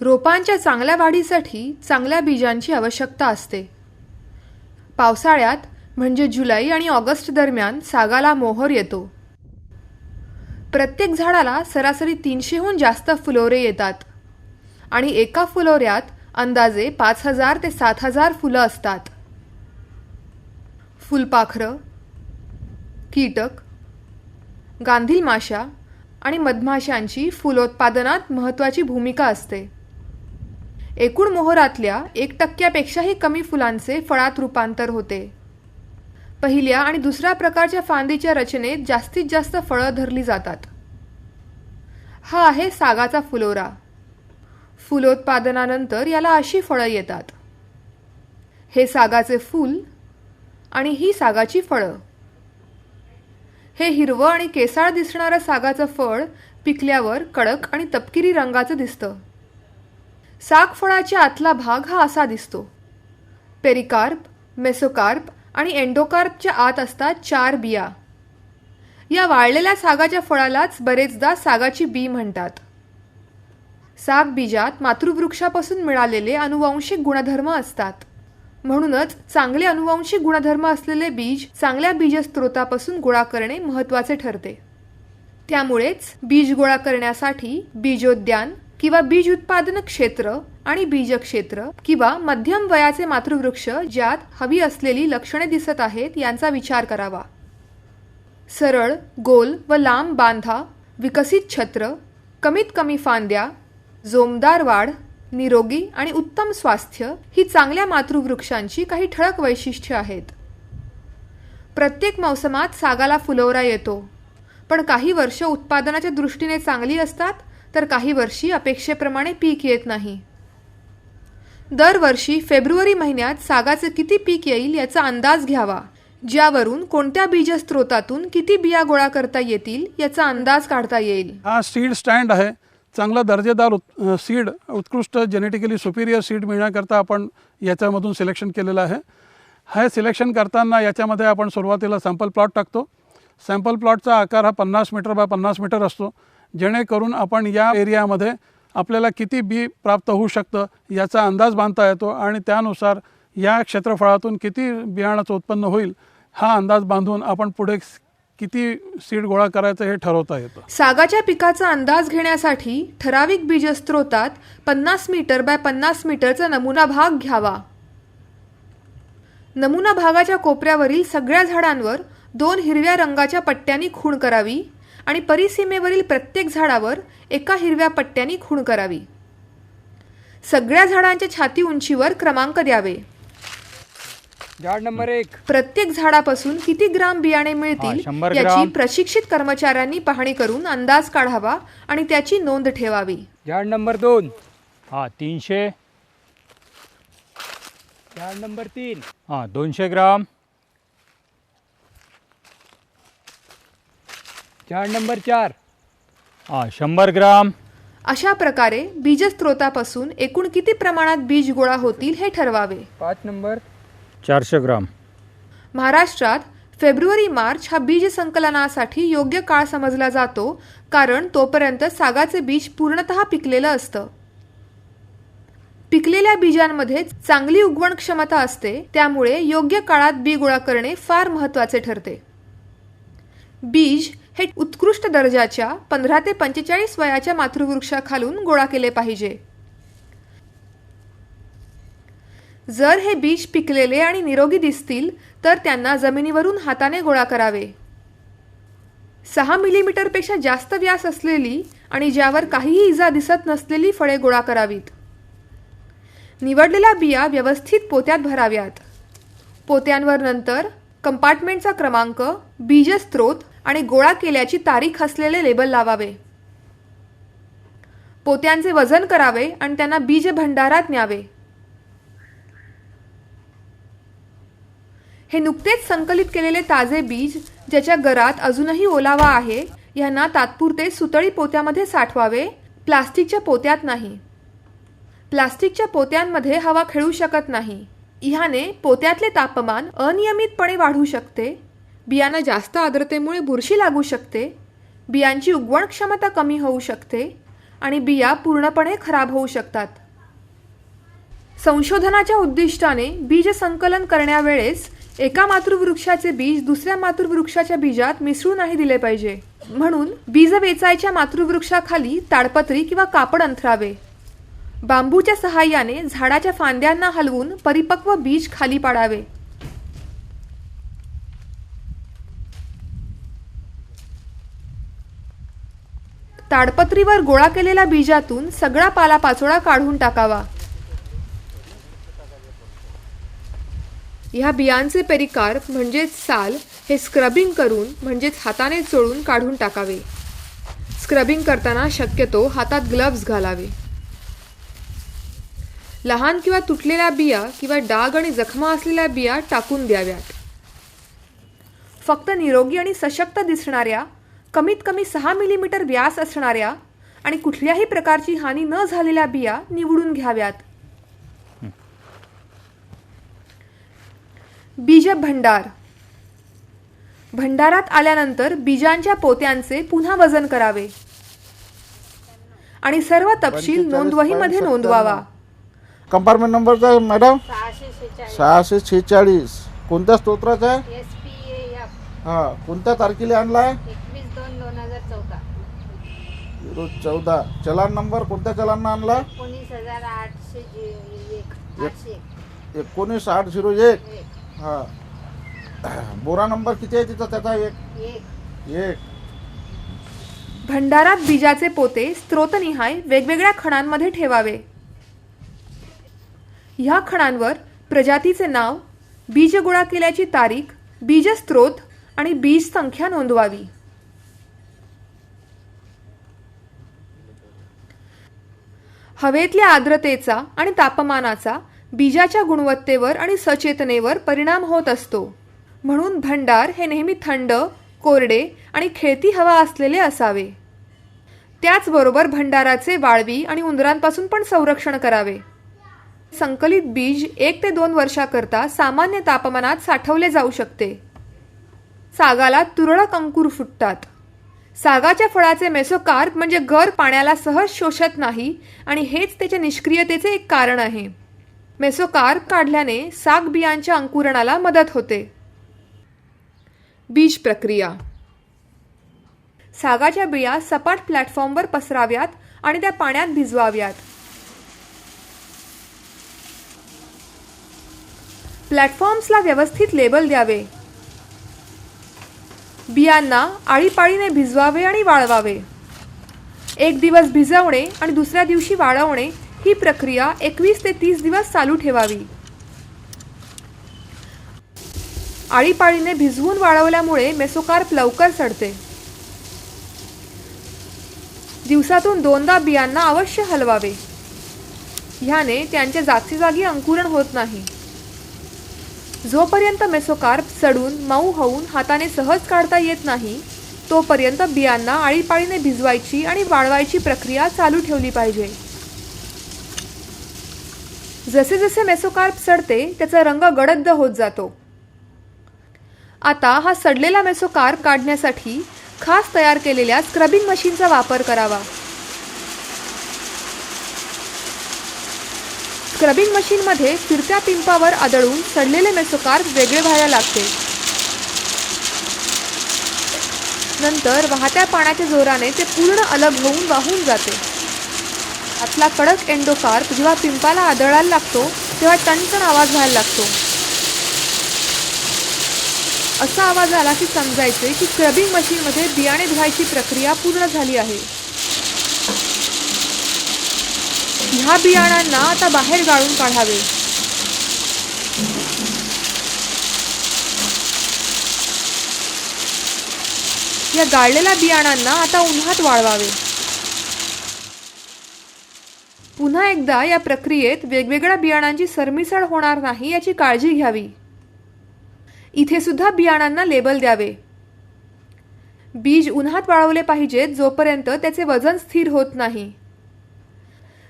रोपांच्या चांगल्या वाढीसाठी चांगल्या बीजांची आवश्यकता असते. पावसाळ्यात म्हणजे जुलै आणि ऑगस्ट दरम्यान सागाला मोहर येतो. प्रत्येक झाडाला सरासरी तीनशेहून जास्त फुलोरे येतात आणि एका फुलोऱ्यात अंदाजे पाच हजार ते सात हजार फुलं असतात. फुलपाखरं कीटक गांधील माशा आणि मधमाशांची फुलोत्पादनात महत्त्वाची भूमिका असते. एकूण मोहरातल्या एक टक्क्यापेक्षाही कमी फुलांचे फळात रूपांतर होते. पहिल्या आणि दुसऱ्या प्रकारच्या फांदीच्या रचनेत जास्तीत जास्त फळं धरली जातात. हा आहे सागाचा फुलोरा. फुलोत्पादनानंतर याला अशी फळं येतात. हे सागाचे फूल आणि ही सागाची फळं. हे हिरवं आणि केसाळ दिसणारं सागाचं फळ पिकल्यावर कडक आणि तपकिरी रंगाचं दिसतं. साग फळाच्या आतला भाग हा असा दिसतो. पेरिकार्प मेसोकार्प आणि एंडोकार्पच्या आत असतात चार बिया. या वाळलेल्या सागाच्या फळालाच बरेचदा सागाची बी म्हणतात. साग बीजात मातृवृक्षापासून मिळालेले अनुवांशिक गुणधर्म असतात. म्हणूनच चांगले अनुवांशिक गुणधर्म असलेले बीज चांगल्या बीजस्त्रोतापासून गोळा करणे महत्त्वाचे ठरते. त्यामुळेच बीज गोळा करण्यासाठी बीजोद्यान किंवा बीज उत्पादन क्षेत्र आणि बीजक्षेत्र किंवा मध्यम वयाचे मातृवृक्ष ज्यात हवी असलेली लक्षणे दिसत आहेत यांचा विचार करावा. सरळ गोल व लांब बांधा विकसित छत्र कमीत कमी फांद्या जोमदार वाढ निरोगी आणि उत्तम स्वास्थ्य ही चांगल्या मातृवृक्षांची काही ठळक वैशिष्ट्ये आहेत. प्रत्येक मोसमात सागाला फुलवरा येतो पण काही वर्ष उत्पादनाच्या दृष्टीने चांगली असतात तर काही वर्षी अपेक्षेप्रमाणे पीक येत नाही. दरवर्षी फेब्रुवारी महिन्यात सागाचे किती पीक येईल याचा अंदाज घ्यावा ज्यावरून कोणत्या बीजस्त्रोतातून किती बिया गोळा करता येतील याचा अंदाज काढता येईल. हा सीड स्टँड आहे. चांगला दर्जेदार उत सीड उत्कृष्ट जेनेटिकली सुपिरियर सीड मिळण्याकरता आपण याच्यामधून सिलेक्शन केलेलं आहे. हे सिलेक्शन करताना याच्यामध्ये आपण सुरुवातीला सॅम्पल प्लॉट टाकतो. सॅम्पल प्लॉटचा आकार हा पन्नास मीटर बाय पन्नास मीटर असतो. जेणेकरून आपण या एरियामध्ये आपल्याला किती बी प्राप्त होऊ शकतं याचा अंदाज बांधता येतो आणि त्यानुसार या क्षेत्रफळातून किती बियाणाचं उत्पन्न होईल हा अंदाज बांधून आपण पुढे किती सीड गोळा करायचं हे ठरवता येतं. सागाच्या पिकाचा अंदाज घेण्यासाठी ठराविक बीजस्त्रोतात पन्नास मीटर बाय पन्नास मीटरचा नमुना भाग घ्यावा. नमुना भागाच्या कोपऱ्यावरील सगळ्या झाडांवर दोन हिरव्या रंगाच्या पट्ट्यांनी खूण करावी. आणि परिसीमेवरील प्रत्येक झाडावर एका हिरव्या पट्ट्यानी खूण करावी. सगळ्या झाडांच्या छाती उंचीवर क्रमांक द्यावे. झाड नंबर एक. प्रत्येक झाडापासून किती ग्राम बियाणे मिळतील याची. प्रशिक्षित कर्मचाऱ्यांनी पाहणी करून अंदाज काढावा आणि त्याची नोंद ठेवावी. झाड नंबर दोन. हा तीनशे. झाड नंबर तीन. हा दोनशे ग्राम. झाड नंबर चार. हा शंभर ग्राम. अशा प्रकारे बीजस्त्रोतापासून एकूण किती प्रमाणात बीज गोळा होतील हे ठरवावे? पाच नंबर. चारशे ग्राम. महाराष्ट्रात फेब्रुवारी मार्च हा बीज संकलनासाठी योग्य काळ समजला जातो कारण तोपर्यंत सागाचे बीज पूर्णतः पिकलेलं असतं. पिकलेल्या बीजांमध्ये चांगली उगवण क्षमता असते त्यामुळे योग्य काळात बी गोळा करणे फार महत्त्वाचे ठरते. बीज हे उत्कृष्ट दर्जाच्या पंधरा ते पंचेचाळीस वयाच्या मातृवृक्षाखालून गोळा केले पाहिजे. जर हे बीज पिकलेले आणि निरोगी दिसतील तर त्यांना जमिनीवरून हाताने गोळा करावे. सहा मिलीमीटरपेक्षा जास्त व्यास असलेली आणि ज्यावर काहीही इजा दिसत नसलेली फळे गोळा करावीत. निवडलेल्या बिया व्यवस्थित पोत्यात भराव्यात. पोत्यांवर नंतर कंपार्टमेंटचा क्रमांक बीजस्त्रोत आणि गोळा केल्याची तारीख असलेले लेबल लावावे. पोत्यांचे वजन करावे आणि त्यांना बीज भंडारात न्यावे. हे नुकतेच संकलित केलेले ताजे बीज ज्याच्या गरात अजूनही ओलावा आहे यांना तात्पुरते सुतळी पोत्यामध्ये साठवावे. प्लास्टिकच्या पोत्यात नाही. प्लास्टिकच्या पोत्यांमध्ये हवा खेळू शकत नाही. ह्याने पोत्यातले तापमान अनियमितपणे वाढू शकते. बियांना जास्त आर्द्रतेमुळे बुरशी लागू शकते बियांची उगवण क्षमता कमी होऊ शकते आणि बिया पूर्णपणे खराब होऊ शकतात. संशोधनाच्या उद्दिष्टाने बीज संकलन करण्यावेळेस एका मातृवृक्षाचे बीज दुसऱ्या मातृवृक्षाच्या बीजात मिसळू नाही दिले पाहिजे. म्हणून बीज वेचायच्या मातृवृक्षाखाली ताडपत्री किंवा कापड अंथरावे. बांबूच्या सहाय्याने झाडाच्या फांद्यांना हलवून परिपक्व बीज खाली पाडावे. ताडपत्रीवर गोळा केलेल्या बीजातून सगळा पालापाचोळा काढून टाकावा. ह्या बियांचे पेरिकार म्हणजेच साल हे स्क्रबिंग करून म्हणजेच हाताने चोळून काढून टाकावे. स्क्रबिंग करताना शक्यतो हातात ग्लव्ज घालावे. लहान किंवा तुटलेल्या बिया किंवा डाग आणि जखमा असलेल्या बिया टाकून द्याव्यात. फक्त निरोगी आणि सशक्त दिसणाऱ्या कमीत कमी सहा मिलीमीटर व्यास असणाऱ्या आणि कुठल्याही प्रकारची हानी न झालेल्या बिया निवडून घ्याव्यात. बीज भंडार. भंडारात आल्यानंतर बीजांच्या पोत्यांचे पुन्हा वजन करावे. आणि सर्व तपशील नोंदवहीमध्ये नोंदवावा. कंपार्टमेंट नंबर काय मॅडम? सहाशे छेचाळीस कोणत्या स्तोत्राचा आहे? हा कोणत्या तारखेला आणलाय? एकवीस दोन दोन हजार चौदा. झिरो चौदा. चलान नंबर कोणत्या चलाननं आणला एकोणीस हजार आठशे जे- एक. आठशे एक. एकोणीस आठ झिरो एक. एक. हा. बोरा नंबर किती आहे तिचा त्याचा एक? एक. एक. भंडारात बीजाचे पोते स्त्रोतनिहाय वेगवेगळ्या खणांमध्ये ठेवावे. ह्या खणांवर प्रजातीचे नाव बीज गोळा केल्याची तारीख बीज स्त्रोत आणि बीज संख्या नोंदवावी. हवेतल्या आर्द्रतेचा आणि तापमानाचा बीजाच्या गुणवत्तेवर आणि सचेतनेवर परिणाम होत असतो. म्हणून भंडार हे नेहमी थंड कोरडे आणि खेळती हवा असलेले असावे. त्याचबरोबर भंडाराचे वाळवी आणि उंदरांपासून पण संरक्षण करावे. संकलित बीज एक ते दोन वर्षाकरता सामान्य तापमानात साठवले जाऊ शकते. सागाला तुरळक अंकुर फुटतात. सागाच्या फळाचे मेसोकार्प म्हणजे गर पाण्याला सहज शोषत नाही आणि हेच त्याच्या निष्क्रियतेचे एक कारण आहे. मेसोकार्प काढल्याने साग बियांच्या अंकुरणाला मदत होते. बीज प्रक्रिया. सागाच्या बिया सपाट प्लॅटफॉर्मवर पसराव्यात आणि त्या पाण्यात भिजवाव्यात. प्लॅटफॉर्म्सला व्यवस्थित लेबल द्यावे. बियांना आळीपाळीने भिजवावे आणि वाळवावे. एक दिवस भिजवणे आणि दुसऱ्या दिवशी वाळवणे ही प्रक्रिया एकवीस ते तीस दिवस चालू ठेवावी. आळीपाळीने भिजवून वाळवल्यामुळे मेसोकार्प लवकर सडते. दिवसातून दोनदा बियांना अवश्य हलवावे. ह्याने त्यांच्या जागची जागी अंकुरण होत नाही. जोपर्यंत मेसोकार्प सडून मऊ होऊन हाताने सहज काढता येत नाही तोपर्यंत बियांना आळीपाळीने भिजवायची आणि वाळवायची प्रक्रिया चालू ठेवली पाहिजे. जसे जसे मेसोकार्प सडते त्याचा रंग गडद होत जातो. आता हा सडलेला मेसोकार्प काढण्यासाठी खास तयार केलेल्या स्क्रबिंग मशीनचा वापर करावा. स्क्रबिंग मशीनमध्ये फिरत्या पिंपावर आदळून सडलेले मेसोकार्प वेगळे व्हायला लागते. नंतर वाहत्या पाण्याच्या जोराने ते पूर्ण अलग होऊन वाहून जाते. आतला कडक एंडोकार्प जेव्हा पिंपाला आदळायला लागतो तेव्हा टणटण आवाज व्हायला लागतो. असा आवाज आला की समजायचे की स्क्रबिंग मशीनमध्ये बियाणे धुवायची प्रक्रिया पूर्ण झाली आहे. ह्या बियाणांना आता बाहेर गाळून काढावे. या गाळलेल्या बियाणांना आता उन्हात वाळवावे. पुन्हा एकदा या प्रक्रियेत वेगवेगळ्या बियाणांची सरमिसळ होणार नाही याची काळजी घ्यावी. इथे सुद्धा बियाणांना लेबल द्यावे. बीज उन्हात वाळवले पाहिजेत जोपर्यंत त्याचे वजन स्थिर होत नाही.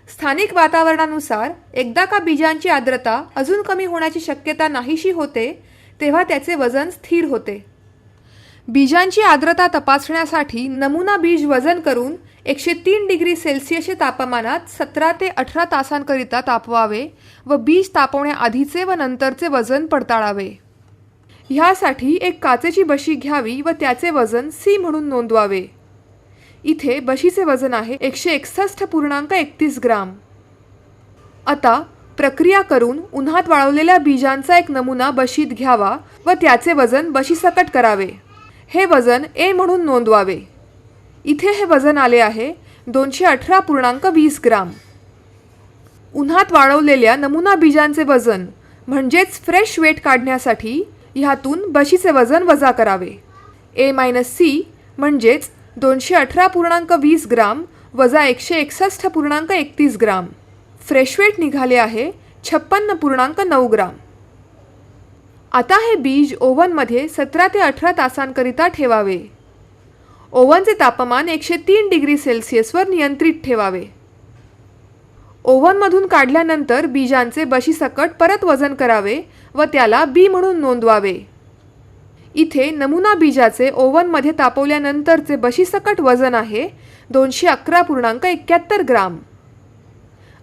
स्थानिक वातावरणानुसार एकदा का बीजांची आर्द्रता अजून कमी होण्याची शक्यता नाहीशी होते तेव्हा त्याचे वजन स्थिर होते. बीजांची आर्द्रता तपासण्यासाठी नमुना बीज वजन करून एकशे तीन डिग्री सेल्सिअसच्या तापमानात सतरा ते अठरा तासांकरिता तापवावे व बीज तापवण्याआधीचे व नंतरचे वजन पडताळावे. ह्यासाठी एक काचेची बशी घ्यावी व त्याचे वजन सी म्हणून नोंदवावे. इथे बशीचे वजन आहे एकशे एकसष्ट पूर्णांक एकतीस ग्राम. आता प्रक्रिया करून उन्हात वाळवलेल्या बीजांचा एक नमुना बशीत घ्यावा व त्याचे वजन बशीसकट करावे. हे वजन ए म्हणून नोंदवावे. इथे हे वजन आले आहे दोनशे अठरा पूर्णांक वीस ग्राम. उन्हात वाळवलेल्या नमुना बीजांचे वजन म्हणजेच फ्रेश वेट काढण्यासाठी ह्यातून बशीचे वजन वजा करावे. ए मायनस सी म्हणजेच दोनशे अठरा पूर्णांक वीस ग्राम वजा एकशे एकसष्ट पूर्णांक एकतीस ग्राम. फ्रेशवेट निघाले आहे छप्पन्न पूर्णांक नऊ ग्राम. आता हे बीज ओव्हनमध्ये सतरा ते अठरा तासांकरिता ठेवावे. ओव्हनचे तापमान एकशे तीन डिग्री सेल्सिअसवर नियंत्रित ठेवावे. ओव्हनमधून काढल्यानंतर बीजांचे बशीसकट परत वजन करावे व त्याला बी म्हणून नोंदवावे. इथे नमुना बीजाचे ओव्हनमध्ये तापवल्यानंतरचे बशीसकट वजन आहे दोनशे अकरा पूर्णांक एक्क्याहत्तर ग्राम.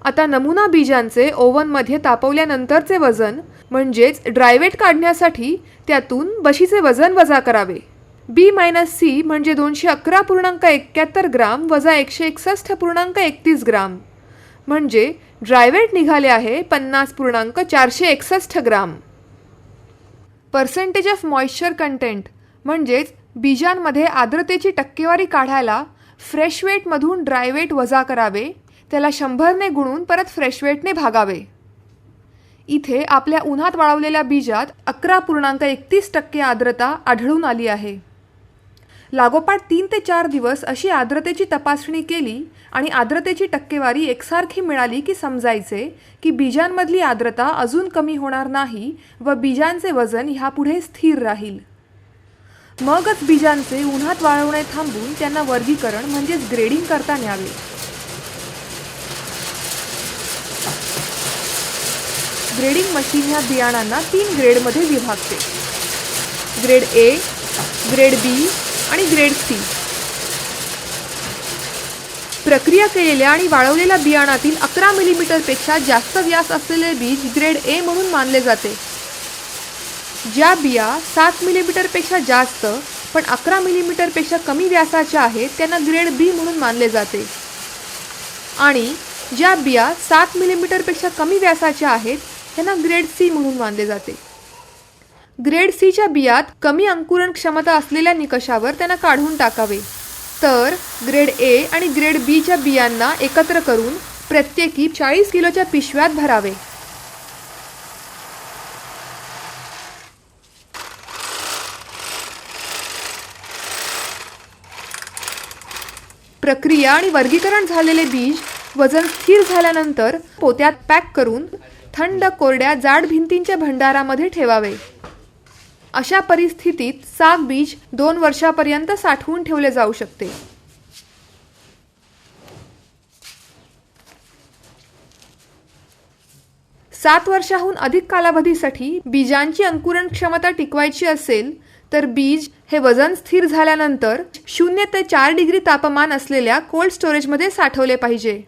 आता नमुना बीजांचे ओव्हनमध्ये तापवल्यानंतरचे वजन म्हणजेच ड्रायवेट काढण्यासाठी त्यातून बशीचे वजन वजा करावे. बी मायनस सी म्हणजे दोनशे अकरा पूर्णांक एक्क्याहत्तर ग्राम वजा एकशे एकसष्ट पूर्णांक एकतीस ग्राम. म्हणजे ड्रायवेट निघाले आहे पन्नास पूर्णांक चारशे एकसष्ट ग्राम. पर्सेंटेज ऑफ मॉइश्चर कंटेंट म्हणजेच बीजांमध्ये आर्द्रतेची टक्केवारी काढायला फ्रेशवेटमधून ड्रायवेट वजा करावे त्याला शंभरने गुणून परत फ्रेशवेटने भागावे. इथे आपल्या उन्हात वाळवलेल्या बीजात अकरा पूर्णांक एकतीस टक्के आर्द्रता आढळून आली आहे. लागोपाठ तीन ते चार दिवस अशी आर्द्रतेची तपासणी केली आणि आर्द्रतेची टक्केवारी एकसारखी मिळाली की समजायचे की बीजांमधली आर्द्रता अजून कमी होणार नाही व बीजांचे वजन ह्यापुढे स्थिर राहील. मगच बीजांचे उन्हात वाळवणे थांबून त्यांना वर्गीकरण म्हणजेच ग्रेडिंग करता न्यावे. ग्रेडिंग मशीन ह्या बियाणांना तीन ग्रेडमध्ये विभागते. ग्रेड ए ग्रेड बी आणि ग्रेड सी. प्रक्रिया केलेल्या आणि वाळवलेल्या बियाणातील अकरा मिलीमीटरपेक्षा जास्त व्यास असलेले बीज ग्रेड ए म्हणून मानले जाते. ज्या बिया सात मिलीमीटरपेक्षा जास्त पण अकरा मिलीमीटरपेक्षा कमी व्यासाच्या आहेत त्यांना ग्रेड बी म्हणून मानले जाते. आणि ज्या बिया सात मिलीमीटरपेक्षा कमी व्यासाच्या आहेत त्यांना ग्रेड सी म्हणून मानले जाते. ग्रेड सीच्या बियात कमी अंकुरण क्षमता असलेल्या निकषावर त्यांना काढून टाकावे. तर ग्रेड ए आणि ग्रेड बीच्या बियांना एकत्र करून प्रत्येकी चाळीस किलोच्या पिशव्यात भरावे. प्रक्रिया आणि वर्गीकरण झालेले बीज वजन स्थिर झाल्यानंतर पोत्यात पॅक करून थंड कोरड्या जाड भिंतींच्या भंडारामध्ये ठेवावे. अशा परिस्थितीत साग बीज दोन वर्षापर्यंत साठवून ठेवले जाऊ शकते. सात वर्षाहून अधिक कालावधीसाठी बीजांची अंकुरण क्षमता टिकवायची असेल तर बीज हे वजन स्थिर झाल्यानंतर शून्य ते चार डिग्री तापमान असलेल्या कोल्ड स्टोरेजमध्ये साठवले पाहिजे.